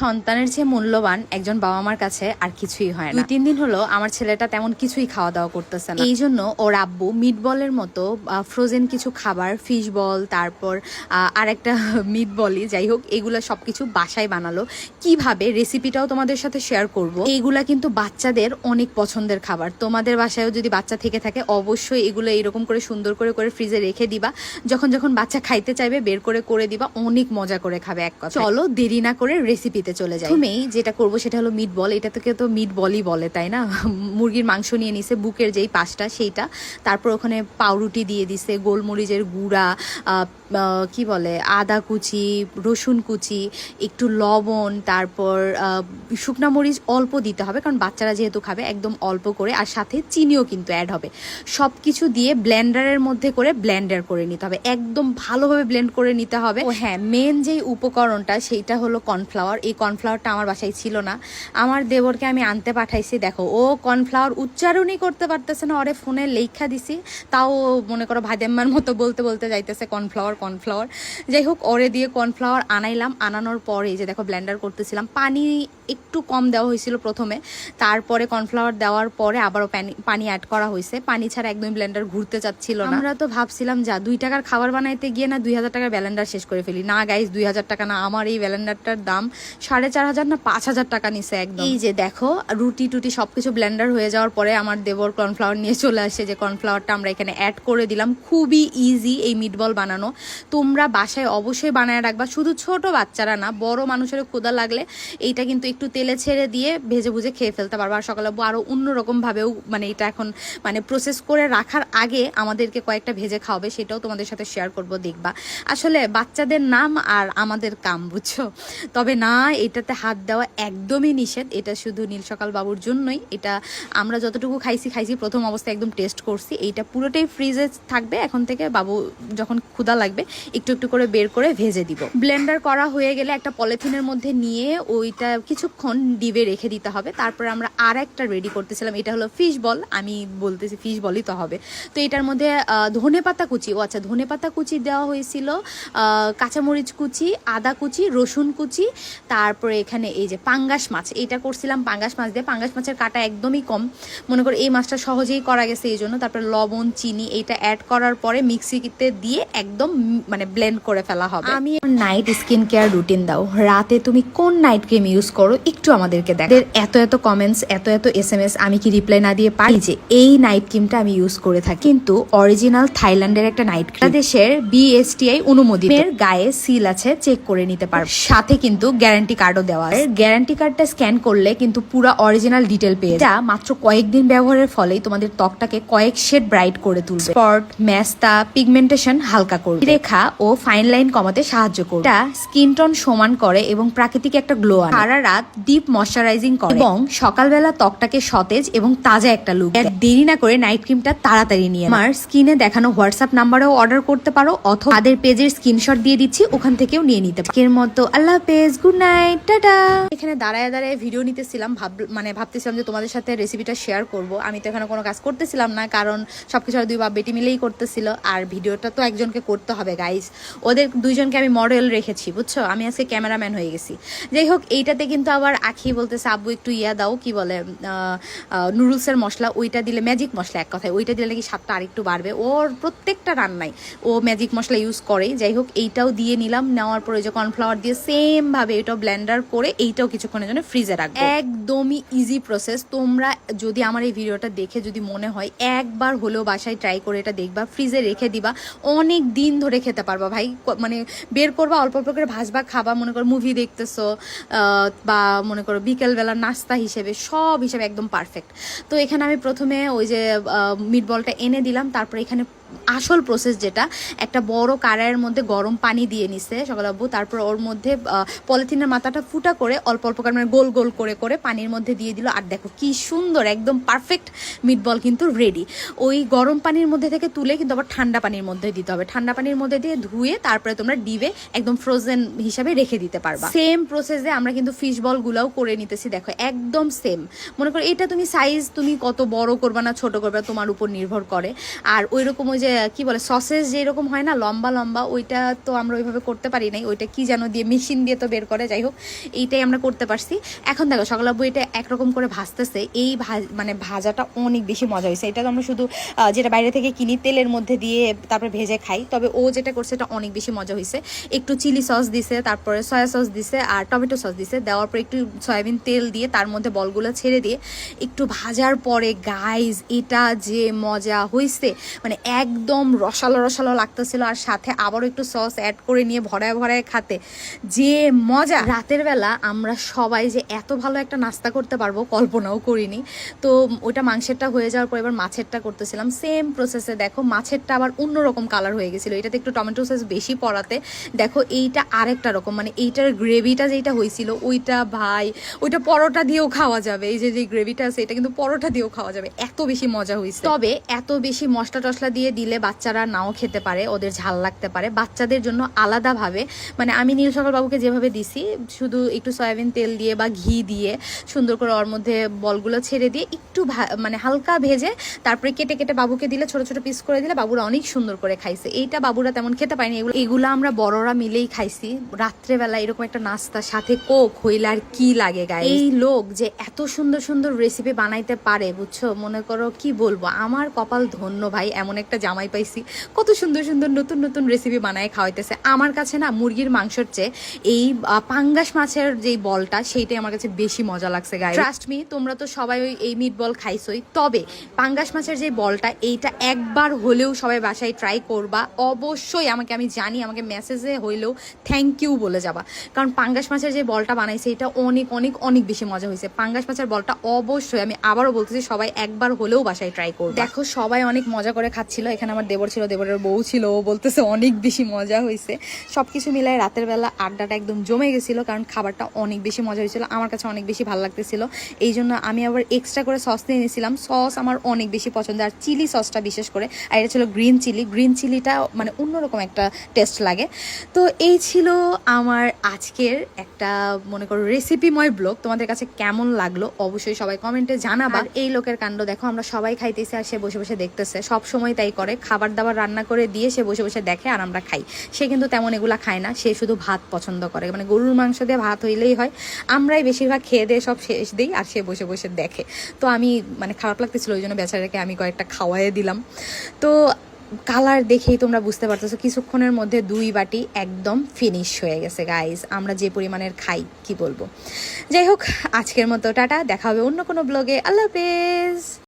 সন্তানের চেয়ে মূল্যবান একজন বাবা মার কাছে আর কিছুই হয় না। দুই তিন দিন হলো আমার ছেলেটা তেমন কিছুই খাওয়া দাওয়া করতেছে না। এই জন্য ওর আব্বু মিট বলের মতো ফ্রোজেন কিছু খাবার ফিশ বল তারপর আর একটা মিট বলই যাই হোক এগুলো সবকিছু বাসায় বানালো। কীভাবে? রেসিপিটাও তোমাদের সাথে শেয়ার করব। এইগুলা কিন্তু বাচ্চাদের অনেক পছন্দের খাবার। তোমাদের বাসায়ও যদি বাচ্চা থেকে থাকে অবশ্যই এগুলো এরকম করে সুন্দর করে করে ফ্রিজে রেখে দিবা। যখন যখন বাচ্চা খাইতে চাইবে বের করে করে দিবা। অনেক মজা করে খাবে এক কথা চলো দেরি না করে রেসিপিতে চলে যাই প্রথমেই যেটা করব সেটা হলো মিট বল এটা থেকে তো মিট বলই বলে, তাই না? মুরগির মাংস নিয়ে নিছে, বুকের যেই পাশটা সেইটা। তারপর ওখানে পাউরুটি দিয়ে দিছে, গোলমরিচের গুঁড়া কি বলে, আদা কুচি, রসুন কুচি, একটু লবণ, তারপর শুকনা মরিচ অল্প দিতে হবে, কারণ বাচ্চারা যেহেতু খাবে, একদম অল্প করে, আর সাথে চিনিও কিন্তু অ্যাড হবে। সব কিছু দিয়ে ব্লেন্ডারের মধ্যে করে ব্লেন্ডার করে নিতে হবে। একদম ভালোভাবে ব্লেন্ড করে নিতে হবে। ও হ্যাঁ মেন যেই উপকরণটা, সেইটা হলো কর্নফ্লাওয়ার এই কর্নফ্লাওয়ারটা আমার বাসায় ছিল না। আমার দেবরকে আমি আনতে পাঠাইছি, দেখো, ও কর্নফ্লাওয়ার উচ্চারণই করতে পারতেছে না। ওরে ফোনে লেখা দিছি, তাও মনে করো ভাদেম্মার মতো বলতে বলতে যাইতেছে কর্নফ্লাওয়ার কর্নফ্লাওয়ার যাই হোক ওরে দিয়ে কর্নফ্লাওয়ার আনাইলাম। আনানোর পরে যে দেখো ব্লেন্ডার করতেছিলাম। পানি একটু কম দেওয়া হয়েছিল প্রথমে। তারপরে কর্নফ্লাওয়ার দেওয়ার পরে আবারও পানি- পানি অ্যাড করা হয়েছে। পানি ছাড়া একদমই ব্লেন্ডার ঘুরতে চাচ্ছিল না। আমরা তো ভাবছিলাম যা দুই টাকার খাবার বানাইতে গিয়ে না দুই হাজার টাকার ব্যালেন্ডার শেষ করে ফেলি? না গাইজ দুই হাজার টাকা না। আমার এই ব্যালেন্ডারটার দাম সাড়ে চার হাজার না পাঁচ হাজার টাকা নিছে একদম। এই যে দেখো রুটি টুটি সবকিছু ব্লেন্ডার হয়ে যাওয়ার পরে আমার দেবর কর্নফ্লাওয়ার নিয়ে চলে আসে যে কর্নফ্লাওয়ারটা আমরা এখানে অ্যাড করে দিলাম। খুবই ইজি এই মিটবল বানানো। তোমরা বাসায় অবশ্যই বানায় রাখবা। শুধু ছোট বাচ্চারা না, বড় মানুষের ক্ষুদা লাগলে এইটা কিন্তু একটু তেলে ছেড়ে দিয়ে ভেজে ভুজে খেয়ে ফেলতে পারব। আর সকালে আরও অন্যরকম ভাবেও মানে এটা এখন মানে প্রসেস করে রাখার আগে আমাদেরকে কয়েকটা ভেজে খাওয়াবে, সেটাও তোমাদের সাথে শেয়ার করব, দেখবা। আসলে বাচ্চাদের নাম আর আমাদের কাম, বুঝছ? তবে না, এটাতে হাত দেওয়া একদমই নিষেধ। এটা শুধু নীল সকাল বাবুর জন্যই। এটা আমরা যতটুকু খাইছি খাইছি, প্রথম অবস্থায় একদম টেস্ট করছি। এইটা পুরোটাই ফ্রিজে থাকবে। এখন থেকে বাবু যখন ক্ষুদা লাগবে একটু একটু করে বের করে ভেজে দিব। ব্লেন্ডার করা হয়ে গেলে একটা পলিথিনের মধ্যে নিয়ে ওইটা কিছুক্ষণ ডিবে রেখে দিতে হবে। তারপরে আমরা আর একটা রেডি করতেছিলাম, এটা হলো ফিশ বল আমি বলতেছি ফিশ বলই তো হবে। তো এটার মধ্যে ধনে পাতা কুচি, ও আচ্ছা ধনে পাতা কুচি দেওয়া হয়েছিল কাঁচামরিচ কুচি, আদা কুচি, রসুন কুচি, তারপরে এখানে এই যে পাঙ্গাস মাছ, এটা করছিলাম পাঙ্গাস মাছ দিয়ে। পাঙ্গাস মাছের কাটা একদমই কম। মনে করো এই মাছটা সহজেই করা গেছে, এই জন্য। তারপরে লবণ, চিনি এইটা অ্যাড করার পরে মিক্সিতে দিয়ে একদম মানে ব্লেন্ড করে ফেলা হবে। আমি নাইট স্কিন কেয়ার রুটিন দাও। রাতে তুমি কোন নাইট ক্রিম ইউজ করো, একটু আমাদেরকে দেখো। এত এত কমেন্টস এত এত এস এম এস আমি কি রিপ্লাই না দিয়ে পারি যে এই নাইট ক্রিমটা আমি ইউজ করে থাকি। কিন্তু অরিজিনাল থাইল্যান্ডের একটা নাইট ক্রিম দেশের বিএসটিআই অনুমোদিত। এর গায়ে সিল আছে চেক করে নিতে পারবে। সাথে কিন্তু গ্যারান্টি কার্ডও দেওয়া গ্যারান্টি কার্ডটা স্ক্যান করলে কিন্তু পুরো অরিজিনাল ডিটেল পেয়ে যা মাত্র কয়েকদিন ব্যবহারের ফলেই তোমাদের ত্বকটাকে কয়েক শেড ব্রাইট করে তুলবে। স্পট ম্যাস্তা পিগমেন্টেশন হালকা করবে। রেখা ও ফাইন লাইন কমাতে সাহায্য করে এটা স্কিন টোন সমান করে এবং প্রাকৃতিক একটা গ্লো আনে। সারা রাত ডিপ ময়শ্চারাইজিং করে এবং সকালবেলা ত্বকটাকে সতেজ এবং তাজা একটা লুক। দেরি না করে নাইট ক্রিমটা তাড়াতাড়ি নিয়ে আমার স্কিনে দেখানো হোয়াটসঅ্যাপ নাম্বারেও অর্ডার করতে পারো অথবা তাদের পেজের স্ক্রিনশট দিয়ে দিচ্ছি, ওখান থেকেও নিয়ে নিতে পারো। এর মতো আল্লাহ পেজ গুড নাইট টাটা। এখানে দাঁড়ায় দাঁড়ায় ভিডিও নিতেছিলাম ভাব মানে ভাবতেছিলাম যে তোমাদের সাথে রেসিপিটা শেয়ার করব। আমি তো এখানে কোনো কাজ করতেছিলাম না, কারণ সবকিছু দুই বাপ বেটি মিলেই করতেছিল। আর ভিডিওটা তো একজনকে করতে হবে। গাইজ ওদের দুইজনকে আমি মডেল রেখেছি, বুঝছ? আমি আজকে ক্যামেরাম্যান হয়ে গেছি। যাই হোক, এইটাতে কিন্তু আবার আখি বলতেছে, আব্বু, একটু ইয়া দাও। কি বলে? নুডলসের মশলা, ওইটা দিলে ম্যাজিক মশলা এক কথায়। ওইটা দিলে নাকি স্বাদটা আরেকটু বাড়বে। ওর প্রত্যেকটা রান্নায় ও ম্যাজিক মশলা ইউজ করে যাই হোক, এইটাও দিয়ে নিলাম। নেওয়ার পরে যে কর্নফ্লাওয়ার দিয়ে সেম ভাবে এটাও ব্লেন্ডার করে এইটাও কিছুক্ষণের জন্য ফ্রিজে রাখব। একদমই ইজি প্রসেস তোমরা যদি আমার এই ভিডিওটা দেখে যদি মনে হয়, একবার হলেও বাসায় ট্রাই করে এটা দেখবা ফ্রিজে রেখে দিবা। অনেক দিন ধরে খেতে পারবা, ভাই। মানে বের করবা, অল্প অল্প করে ভাজবা, খাবা, মনে করো মুভি দেখতেছো বা মনে করো বিকেলবেলা নাস্তা হিসেবে, সব হিসেবে একদম পারফেক্ট তো এখানে আমি প্রথমে ওই যে মিট বলটা এনে দিলাম, তারপরে এখানে আসল প্রসেস যেটা, একটা বড় কারায়ের মধ্যে গরম পানি দিয়ে নিছে সকালাব্বু তারপর ওর মধ্যে পলিথিনের মাথাটা ফুটা করে অল্প অল্প করে মানে গোল গোল করে করে পানির মধ্যে দিয়ে দিল। আর দেখো কি সুন্দর, একদম পারফেক্ট মিটবল কিন্তু রেডি ওই গরম পানির মধ্যে থেকে তুলে কিন্তু আবার ঠান্ডা পানির মধ্যে দিতে হবে। ঠান্ডা পানির মধ্যে দিয়ে ধুয়ে তারপরে তোমরা ডিবে একদম ফ্রোজেন হিসাবে রেখে দিতে পারবা। সেম প্রসেসে আমরা কিন্তু ফিশ বল গুলাও করে নিতেছি, দেখো, একদম সেম মনে করো এটা তুমি সাইজ তুমি কত বড় করবা না ছোট করবা তোমার উপর নির্ভর করে। আর ওই রকম ওই যে, কি বলে সসেস যেরকম হয় না, লম্বা লম্বা, ওইটা তো আমরা ওইভাবে করতে পারি নাই। ওইটা কি যেন দিয়ে মেশিন দিয়ে তো বের করে যাই হোক এইটাই আমরা করতে পারছি। এখন দেখো সকাল আব্বু এটা একরকম করে ভাজতেছে। এই ভাজ- মানে ভাজাটা অনেক বেশি মজা হয়েছে। এটা তো আমরা শুধু যেটা বাইরে থেকে কিনি, তেলের মধ্যে দিয়ে তারপরে ভেজে খাই। তবে ও যেটা করছে, এটা অনেক বেশি মজা হয়েছে। একটু চিলি সস দিছে, তারপরে সয়া সস দিছে, আর টমেটো সস দিছে। দেওয়ার পর একটু সয়াবিন তেল দিয়ে, তার মধ্যে বলগুলো ছেড়ে দিয়ে, একটু ভাজার পরে গাইজ এটা যে মজা হয়েছে। মানে একদম রসালো রসালো লাগতেছিল আর সাথে আবারও একটু সস অ্যাড করে নিয়ে ভরায় ভরায় খাতে। যে মজা। রাতের বেলা আমরা সবাই যে এত ভালো একটা নাস্তা করতে পারব কল্পনাও করিনি। তো ওইটা মাংসেরটা হয়ে যাওয়ার পর এবার মাছেরটা করতেছিলাম। সেম প্রসেসে দেখো, মাছেরটা আবার অন্যরকম কালার হয়ে গেছিল। এটাতে একটু টমেটো সস বেশি পড়াতে দেখো এইটা আরেকটা রকম মানে এইটার গ্রেভিটা যেটা হয়েছিল, ওইটা ভাই, ওইটা পরোটা দিয়েও খাওয়া যাবে। এই যে যে গ্রেভিটা আছে, এটা কিন্তু পরোটা দিয়েও খাওয়া যাবে। এত বেশি মজা হয়েছে। তবে এত বেশি মশলা টশলা দিয়ে দিলে বাচ্চারা নাও খেতে পারে, ওদের ঝাল লাগতে পারে। বাচ্চাদের জন্য আলাদাভাবে মানে আমি নীল সকাল বাবুকে যেভাবে দিছি, শুধু একটু সয়াবিন তেল দিয়ে বা ঘি দিয়ে সুন্দর করে ওর মধ্যে বলগুলো ছেড়ে দিয়ে একটু মানে হালকা ভেজে তারপরে কেটে কেটে বাবুকে দিলে, ছোট ছোট পিস করে দিলে বাবুরা অনেক সুন্দর করে খাইছে। এইটা বাবুরা তেমন খেতে পারেনি। এগুলো এগুলো আমরা বড়রা মিলেই খাইছি। রাত্রেবেলা এরকম একটা নাস্তা সাথে কোক হইলে আর কি লাগে গায়ে এই লোক যে এত সুন্দর সুন্দর রেসিপি বানাইতে পারে, বুঝছ? মনে করো কি বলব? আমার কপাল ধন্য ভাই, এমন একটা জামাই পাইছি। কত সুন্দর সুন্দর নতুন নতুন রেসিপি বানায় খাওয়াইতেছে। আমার কাছে না মুরগির মাংসর চেয়ে এই পাঙ্গাস মাছের যে বলটা, সেইটাই আমার কাছে বেশি মজা লাগছে গায়ে ট্রাস্ট মি তোমরা তো সবাই ওই, এই মিট বল খাইছোই। তবে পাঙ্গাস মাছের যে বলটা, এইটা একবার হলেও সবাই বাসায় ট্রাই করবা। অবশ্যই আমাকে, আমি জানি, আমাকে মেসেজে হইলেও থ্যাংক ইউ বলে যাবা। কারণ পাঙ্গাস মাছের যে বলটা বানাইছে, এটা অনেক অনেক অনেক বেশি মজা হয়েছে পাঙ্গাস মাছের বলটা অবশ্যই আমি আবারও বলতেছি, সবাই একবার হলেও বাসায় ট্রাই করবে। দেখো, সবাই অনেক মজা করে খাচ্ছিল এখানে আমার দেবর ছিল দেবরের বউ ছিল ও বলতেছে অনেক বেশি মজা হয়েছে। সব কিছু মিলাই রাতের বেলা আড্ডাটা একদম জমে গেছিল কারণ খাবারটা অনেক বেশি মজা হয়েছিল আমার কাছে অনেক বেশি ভালো লাগতেছিল। এই জন্য আমি আবার এক্সট্রা করে সস নিয়ে নিয়েছিলাম। সস আমার অনেক বেশি পছন্দ আর চিলি সসটা বিশেষ করে আর এটা ছিল গ্রিন চিলি গ্রিন চিলিটা মানে অন্যরকম একটা টেস্ট লাগে। তো এই ছিল আমার আজকের একটা মনে করো রেসিপিময় ব্লগ তোমাদের কাছে কেমন লাগল অবশ্যই সবাই কমেন্টে জানাবা। আর এই লোকের কাণ্ড দেখো আমরা সবাই খাইতেছি আর সে বসে বসে দেখতেছে। সব সময় তাই করে। খাবার দাবার রান্না করে দিয়ে সে বসে বসে দেখে আর আমরা খাই। সে কিন্তু তেমন এগুলা খায় না, সে শুধু ভাত পছন্দ করে। মানে গরুর মাংস দিয়ে ভাত হইলেই হয়, আমরাই বেশিরভাগ খেয়ে দিয়ে সব শেষ দিই আর সে বসে বসে দেখে। তো আমি মানে খারাপ লাগতেছিল, ওই জন্য বেচারাকে আমি কয়েকটা খাওয়াই দিলাম। তো কালার দেখেই তোমরা বুঝতে পারতেছো, কিছুক্ষণের মধ্যে দুই বাটি একদম ফিনিশ হয়ে গেছে গাইস আমরা যে পরিমাণের খাই, কি বলব? যাই হোক, আজকের মতো, টাটা। দেখা হবে অন্য কোনো ব্লগে আল্লাহ হাফেজ!